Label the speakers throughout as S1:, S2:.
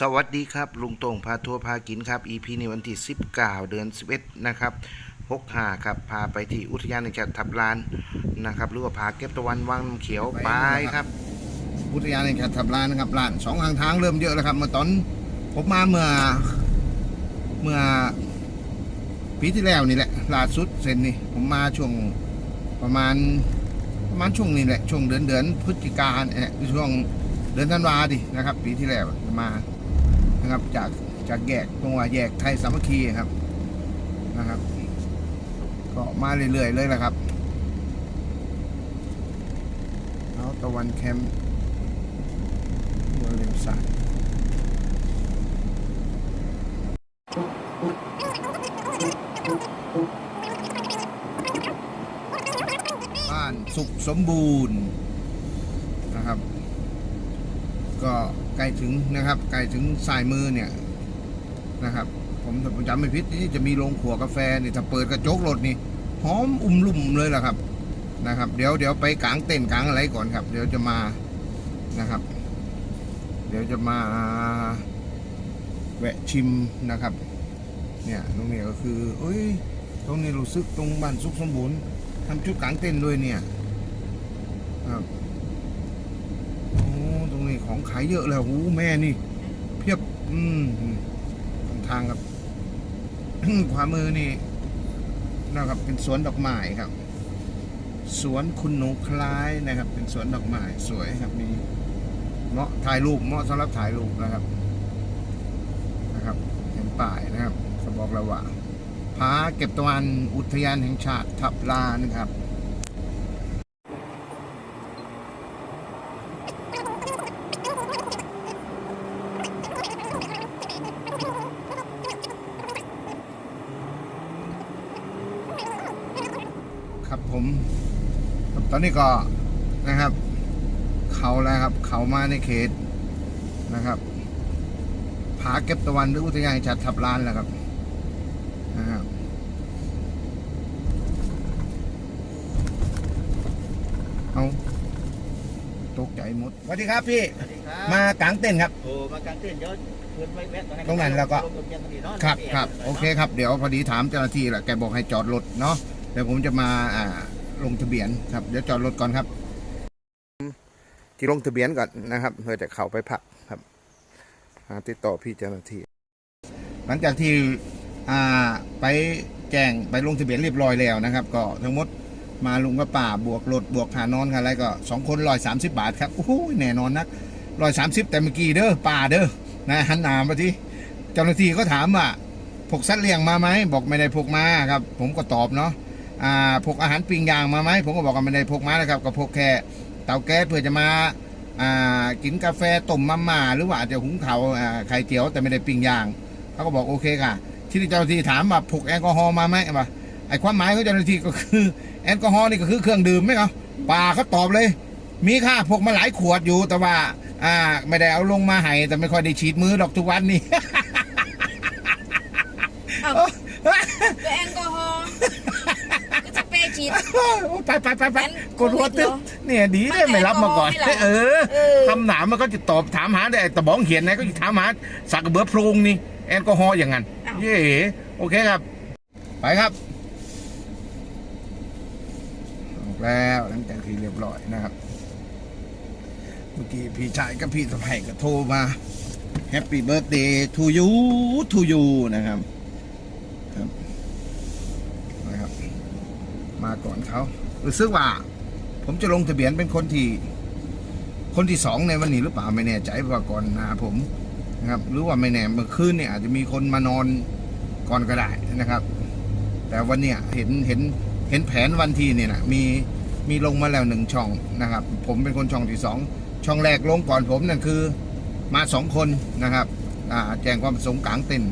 S1: สวัสดีครับ ลุงตงพาทัวร์พากินครับ EP ในวันที่ 19 เดือน 11 นะครับ65ครับ พาไปที่อุทยานแห่งชาติทับลานนะครับหรือว่าผาเก็บตะวันวังเขียวไปครับ
S2: อุทยานแห่งชาติทับลานนะครับลานสองทางทางเริ่มเยอะแล้วครับเมื่อตอนผมมาเมื่อเมื่อปีที่แล้วนี่แหละล่าสุดเซนนี่ผมมาช่วงประมาณประมาณช่วงนี้แหละช่วงเดือนเดือนพฤศจิกาเนี่ยช่วงเดือนธันวาดินะครับ ปีที่แล้วมา นะครับ จากจากแยกตรงว่าแยกไทยสามัคคีครับนะครับ ก็มาเรื่อยๆเลยแหละครับเอาตะวันแคมป์หัวเลี้ยวซ้ายบ้านสุขสมบูรณ์นะครับ ก็ใก ล้ถึงนะครับใกล้ถึงสายมือเนี่ยนะครับ ผมผมจำไม่ผิดนี่จะมีโรงขัวกาแฟนี่ถ้าเปิดกระจกรถนี่หอมอุ่มลุ่มเลยล่ะครับนะครับ เดี๋ยวเดี๋ยวไปกลางเต้นกลางอะไรก่อนครับ เดี๋ยวจะมานะครับ เดี๋ยวจะมาแวะชิมนะครับ เนี่ยตรงนี้ก็คือเอ้ยตรงนี้รู้สึกตรงบ้านสุขสมบูรณ์ทำจุดกลางเต้นด้วยเนี่ยครับ ของขายเยอะเลยโอ้แม่นี่ เพียบ อืมตรงทางครับขวามือนี่นะครับเป็นสวนดอกไม้ครับ สวนคุณหนูคล้ายนะครับ เป็นสวนดอกไม้สวยครับมีเหมาะถ่ายรูปเหมาะสำหรับถ่ายรูปนะครับนะครับเห็นป้ายนะครับเขาบอกเราว่าผาเก็บตะวันอุทยานแห่งชาติทับลานครับครับ ผมครับตอนนี้ก็นะครับ เขาแล้วครับ เขามาในเขตนะครับผาเก็บตะวันหรืออุทยานแห่งชาติทับลานแหละครับนะครับเอาตกใจหมดสวัสดีครับพี่
S3: สวัสดีครับ
S2: มากางเต้นท์ครับ
S3: โอ้มากางเต้นท์เดี๋ยวเพื่อนไว้แวะตรงนั้น
S2: ตรงนั้นแล้วก็
S3: ลงทะเบียนตรงนี้เนาะ
S2: ครับครับโอเคครับ เดี๋ยวพอดีถามเจ้าหน้าที่แหละแกบอกให้จอดรถเนาะเดี๋ยวผมจะมาอ่าลงทะเบียนครับเดี๋ยวจอดรถก่อนครับ
S1: ที่ลงทะเบียนก่อนนะครับเพื่อจะเข้าไปพักครับหาติดต่อพี่เจ้าหน้าที่
S2: หลังจากที่อ่าไปแจ้งไปลงทะเบียนเรียบร้อยแล้วนะครับ ก็ทั้งหมดมาลุงกับป่าบวกรถบวกหานอนกันอะไรก็สองคนร้อยสามสิบบาทครับโอ้โหแน่นอนนักร้อยสามสิบแต่เมื่อกี้เด้อป่าเด้อนะหันหนามาที่เจ้าหน้าที่ก็ถามว่าพกสัตว์เลี้ยงมาไหมบอกไม่ได้พกมาครับ ผมก็ตอบเนาะอ่า พกอาหารปิ้งย่างมาไหมผมก็บอกว่าไม่ได้พกมานะครับก็พกแค่เตาแก๊สเพื่อจะมาอ่ากินกาแฟต้มมาม่าหรือว่าอาจจะหุงข้าวอ่าไข่เจียวแต่ไม่ได้ปิ้งย่างเขาก็บอกโอเคค่ะ ที่เจ้าหน้าที่ถามว่าพกแอลกอฮอล์มาไหมว่าไอ้ความหมายของเจ้าหน้าที่ก็คือแอลกอฮอล์นี่ก็คือเครื่องดื่มไหมครับป่าเขาตอบเลย มีค่าพกมาหลายขวดอยู่แต่ว่าอ่าไม่ได้เอาลงมาให้แต่ไม่ค่อยได้ฉีดมือดอกทุกวันนี่
S4: เอาก็แอลกอฮอล์ ก็จะเปรย์ฉีด
S2: ไปไปไปไป
S4: งั้น
S2: กดหัวตึ๊บเนี่ยดีได้ไม่รับมาก่อน
S4: ไม่รับ
S2: เออ
S4: เออ
S2: คำถามมันก็จะตอบถามหาแต่ตะบองเขียนนะก็จะถามหาสักกระเบือโพรงนี่แอลกอฮอล์อย่างนั้น
S4: อ้าว
S2: เย่โอเคครับ ไปครับออกแล้วหลังจากที่เรียบร้อยนะครับ เมื่อกี้พี่ชายกับพี่สะใภ้ก็โทรมาแฮปปี้เบิร์ a เดย์ทูยูทูยูนะครับครับนะครับ มาก่อนเขารู้สึกว่า ผมจะลงทะเบียนเป็นคนที่ คนที่สองในวันนี้หรือเปล่าไม่แน่ใจว่าก่อนนาผมนะครับ หรือว่าไม่แน่เมื่อคืนเนี่ยอาจจะมีคนมานอนก่อนก็ได้นะครับ แต่วันเนี้ยเห็นเห็นเห็นแผนวันที่เนี่ยนะมีมีลงมาแล้วหนึ่งช่องนะครับ ผมเป็นคนช่องที่สองช่องแรกลงก่อนผมนั่นคือมาสองคนนะครับแจ้งความประสงค์กลางเต็น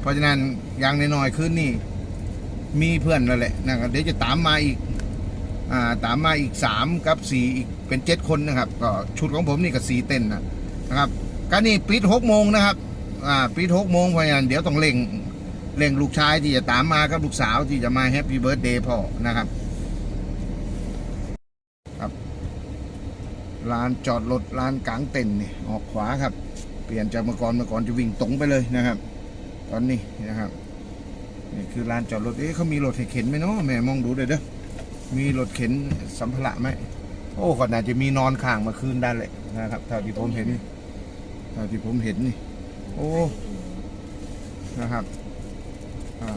S2: เพราะฉะนั้นอย่างน้อยๆคืนนี่ มีเพื่อนแล้วแหละนะครับเดี๋ยวจะตามมาอีกอ่าตามมาอีกสามกับสี่อีกเป็นเจ็ดคนนะครับ ก็ชุดของผมนี่ก็สี่เต้นนะนะครับก็นี่ปิดหกโมงนะครับอ่าปิดหกโมงเพราะฉะนั้นเดี๋ยวต้องเร่งเร่งลูกชายที่จะตามมากับลูกสาวที่จะมาแฮปปี้เบิร์ดเดย์พ่อนะครับครับลานจอดรถลานกลางเต็นนี่ออกขวาครับ
S1: เปลี่ยนจากเมื่อก่อนเมื่อก่อนจะวิ่งตรงไปเลยนะครับ ตอนนี้นะครับ นี่คือลานจอดรถ เอ๊ะเขามีรถเข็นไหมเนาะแม่มองดูเด้อเด้อ มีรถเข็นสัมภาระไหม โอ้ก็น่าจะมีนอนข้างมาคืนได้เลยนะครับเท่าที่ผมเห็นเท่าที่ผมเห็นนี่ โอ้ นะครับ อ่า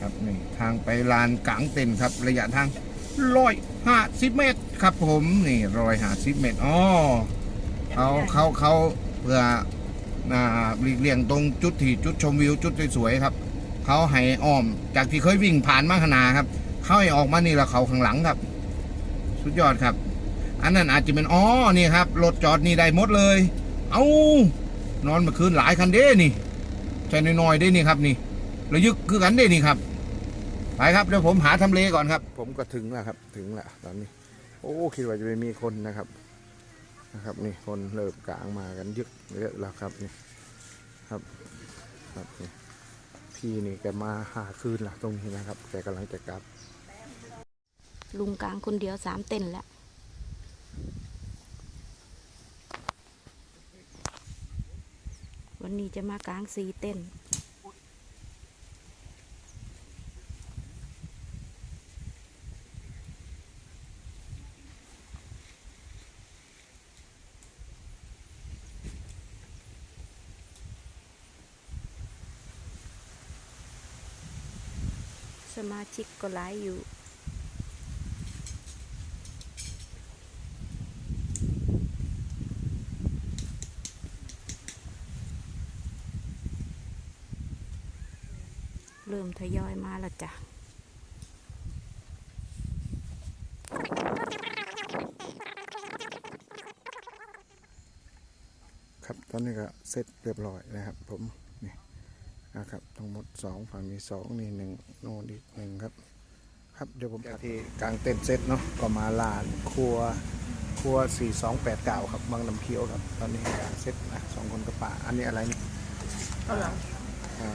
S1: ครับนี่ทางไปลานกลางเต็นครับ ระยะทางร้อยห้าสิบเมตรครับผมนี่ร้อยห้าสิบเมตรอ๋อเขาเขาเขาเพื่อ หลีกเลี่ยงตรงจุดที่จุดชมวิวจุดสวยๆครับ เขาให้อ้อม จากที่เคยวิ่งผ่านมาขนาครับ เขาให้ออกมานี่และเขาข้างหลังครับ สุดยอดครับ อันนั้นอาจจะเป็นอ๋อนี่ครับรถจอดนี่ได้หมดเลย เอานอนเมื่อคืนหลายคันเด้นี่ใช่น้อยๆเด้นี่ครับนี่ระยึกคือกันเด้นี่ครับไปครับเดี๋ยวผมหาทำเลก่อนครับ ผมก็ถึงแล้วครับ ถึงแล้วตอนนี้ โอ้คิดว่าจะไม่มีคนนะครับ นะครับนี่คนเริ่มกลางมากันเยอะเยอะแล้วครับนี่ครับครับนี่พี่นี่แกมาหาคืนละตรงนี้นะครับแกกำลังจะกลับ
S4: ลุงกลางคนเดียวสามเต้นแล้ววันนี้จะมากลางสี่เต้น สมาชิกก็หลายอยู่เริ่มทยอยมาแล้วจ้ะ
S1: ครับตอนนี้ก็เสร็จเรียบร้อยนะครับผม นี่นะครับ ทั้งหมดสองฝั่งมีสองนี่หนึ่งโน่นอีกหนึ่งครับ ครับเดี๋ยวผมที่กลางเต็นท์เสร็จเนาะก็มาลานครัวครัว 4289 ครับบางน้ำเขียวครับ ตอนนี้กลางเสร็จนะสองคนกับป่าอันนี้อะไรนี่
S4: เอาเหรอ
S1: อ่า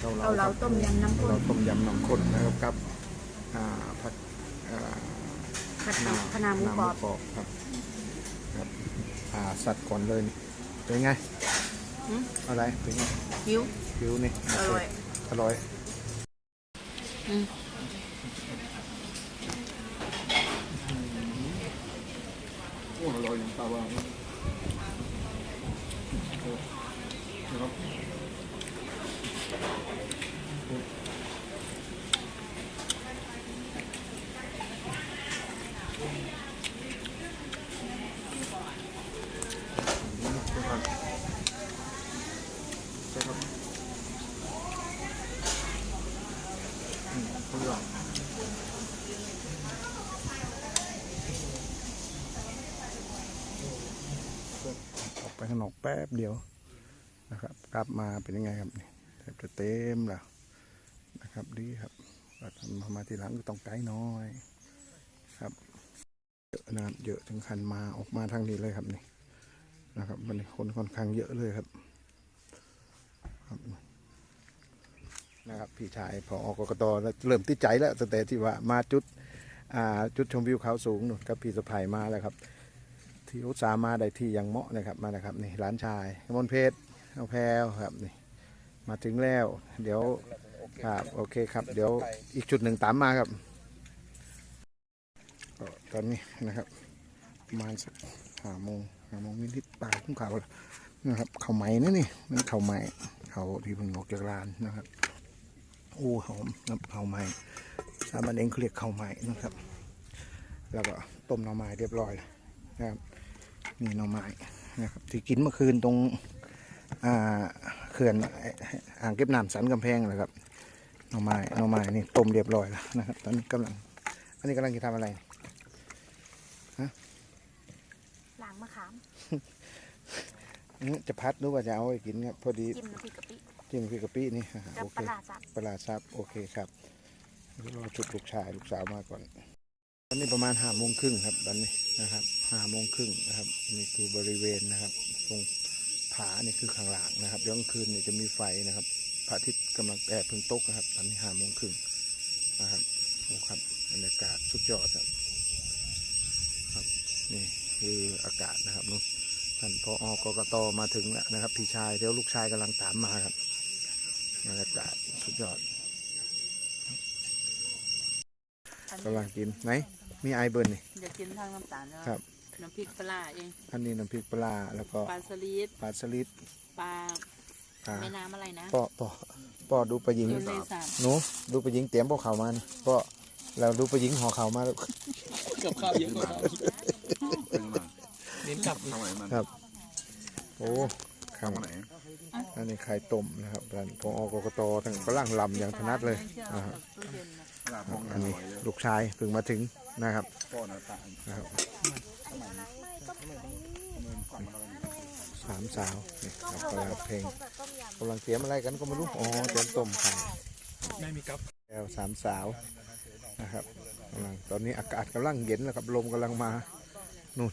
S1: เกาเหลา
S4: เอาเหลา
S1: ครับ
S4: ต้มยำน้ำข้น
S1: เราต้มยำน้ำข้นนะครับกับอ่าผัดอ่า
S4: ผัดหนาขนาหมูกรอบ
S1: หบครับครับอ่าสัตว์ก่อนเลยนี่เป็นไง
S4: หืม
S1: อะไรเป็นไง
S4: หิว
S1: ผิวนี่
S4: อร่อย
S1: อร่อย
S4: อืม
S1: โอ้อร่อยอย่างตาว่านะครับอืมอร่อย ออกไป ข้างนอกแป๊บเดียวนะครับ กลับมาเป็นยังไงครับนี่แทบจะเต็มแล้วนะครับดีครับทำมาทีหลังก็ต้องไกด์น้อยครับเยอะนะครับเยอะถึงคันมาออกมาทางนี้เลยครับนี่นะครับวันคนค่อนข้างเยอะเลยครับครับนะครับพี่ชายพออกกตเริ่มติดใจแล้วแต่ที่ว่ามาจุดอ่าจุดชมวิวเขาสูงนู่นกับพี่สะพายมาแล้วครับ ที่อุตสาห์มาได้ที่อยังเหมาะนะครับมานะครับนี่ร้านชายมนเพชรเอาแพรวครับนี่มาถึงแล้ว เดี๋ยวครับโอเคครับ เดี๋ยวอีกจุดหนึ่งตามมาครับตอนนี้นะครับประมาณสักห้าโมงห้าโมงนิดๆปลายทุ่งเขาวนะครับเขาไหม้นะนี่นั่นเขาไหม้เขาที่เพิ่งออกจากร้านนะครับโอ้หอมนะครับเขาไหม้สามันเองเขาเรียกเขาไหม้นะครับ แล้วก็ต้มหน่อไม้เรียบร้อยนะครับ นี่หน่อไม้นะครับที่กินเมื่อคืนตรงอ่าเขื่อนอ่างเก็บน้ำสันกำแพงนะครับหน่อไม้หน่อไม้นี่ต้มเรียบร้อยแล้วนะครับ ตอนนี้กำลัง อันนี้กำลังจะทำอะไร
S4: ล้างมะขาม
S1: อื้อจะพัดหรือว่าจะเอาไปกินครับพอดี
S4: จิ้มน้ำพริกกะปิ
S1: จิ้มพริกกะปินี่อ่า
S4: กับ
S1: โอเค
S4: ปลาร้าสับ
S1: ปลาซับโอเคครับเดี๋ยวรอชุดลูกชายลูกสาวมาก่อน ตอนนี้ประมาณห้าโมงครึ่งครับตอนนี้นะครับห้าโมงครึ่งนะครับ นี่คือบริเวณนะครับ ตรงผานี่คือข้างหลังนะครับเดี๋ยวกลางคืนเนี่ยจะมีไฟนะครับพระอาทิตย์กำลังแอบพิ่งตกนะครับ ตอนนี้ห้าโมงครึ่งนะครับโอ้ครับบรรยากาศสุดยอดครับครับ นี่คืออากาศนะครับนอะท่านพออกกตมาถึงแล้วนะครับ พี่ชายเดี๋ยวลูกชายกำลังตามมาครับบรรยากาศสุดยอด กำลังกินไหนมีไอเบิร์นนี่
S4: อยากกินทางน้ำตาลแล้ว
S1: ครับ
S4: น้ำพริกปลาเอง
S1: อันนี้น้ำพริกปลาแล้วก็
S4: ปลาสลิด
S1: ปลาสลิด
S4: ปลา
S1: ปลา
S4: แม่น้ำอะไรนะ
S1: ปอปอปอดูปลาหญิง
S4: อยู่ในสาม
S1: หนูดูปลาหญิงเตรียมพวกเขามานี่ปอเราดูปลาหญิงห่อเขามาแล้ว
S3: กับข้าวเยอะกว่า
S5: เป็นมา
S3: เน้นกลับ
S5: ทำไมมัน
S1: ครับ โอ้ครับ
S5: ทำไหน
S1: อันนี้ไข่ต้มนะครับท่านพออกกตทั้งกำลังลำอย่างถนัดเลยนะฮะ
S4: ตู้เย็นนะ
S5: ลาบห้ อง
S1: อัน
S5: น้
S1: นี้ลูกชายเพิ่งมาถึงนะครับ
S5: พ่อหน้าตา
S1: นะครับสามสาวนี่ครับกำลังเพลงกำลังเตรียมอะไรกันก็ไม่รู้อ๋อเตรียมต้มไข่
S3: ไม่มีกับ
S1: แล้วสามสาวนะครับกำลังตอนนี้อากาศกำลังเย็นแล้วครับลมกำลังมานู่น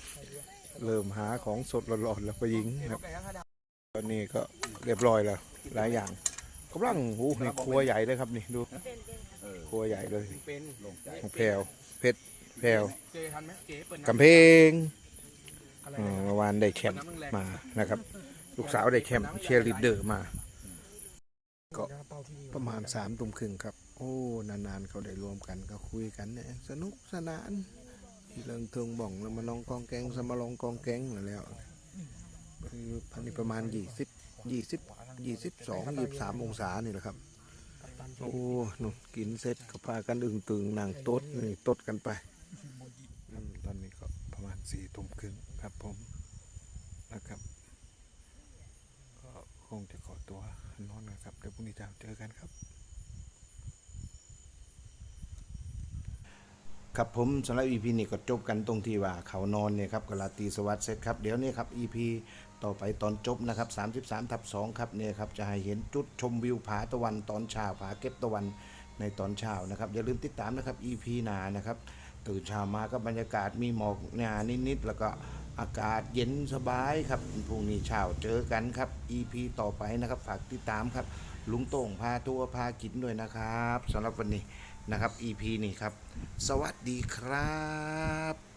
S1: เริ่มหาของสดร้อนๆแล้วไปยิงครับตอนนี้ก็เรียบร้อยแล้วหลายอย่างกำลังหูในครัวใหญ่เลยครับนี่ดู
S5: เออ
S1: ครัวใหญ่เลย
S3: เป็น
S5: ลงใจ
S1: ของแพรวเพชรแพรว
S3: เจทันไหมเก๋เปิด
S1: กำเพงเอ่อเมื่อวานได้แคมป์มานะครับ ลูกสาวได้แคมป์เชียร์ลีดเดอร์มา ก็ประมาณสามทุ่มครึ่งครับ โอ้ นานๆเขาได้รวมกันก็คุยกันเนี่ยสนุกสนานที่เรื่องเทิงบ่องแล้วมาลองกองแกงสมาลองกองแกงแล้วคือพันนี้ประมาณยี่สิบยี่สิบยี่สิบสองยี่สามองศานี่แหละครับ โอ้หนูกินเสร็จก็พากันอึงตึงนั่งโต๊ดนี่โต๊ดกันไปอตอนนี้ก็ประมาณสี่ทุ่มครึ่งครับผมนะครับ ก็คงจะขอตัวนอนนะครับเดี๋ยวพรุ่งนี้จะเจอกันครับ ครับผมสำหรับ EP นี้ก็จบกันตรงที่ว่าเขานอนเนี่ยครับกลาตีสวัสดิ์เสร็จครับเดี๋ยวนี้ครับ EP ต่อไปตอนจบนะครับ 33ทับ2ครับเนี่ยครับจะให้เห็นจุดชมวิวผาตะวันตอนเช้าผาเก็บตะวันในตอนเช้านะครับอย่าลืมติดตามนะครับ EP หนานะครับตื่นเช้ามาก็บรรยากาศมีหมอกหนานิดๆแล้วก็อากาศเย็นสบายครับพรุ่งนี้เช้าเจอกันครับ EP ต่อไปนะครับฝากติดตามครับ ลุงโต่งพาทัวร์พากินด้วยนะครับสำหรับวันนี้นะครับ EP นี้ครับ สวัสดีครับ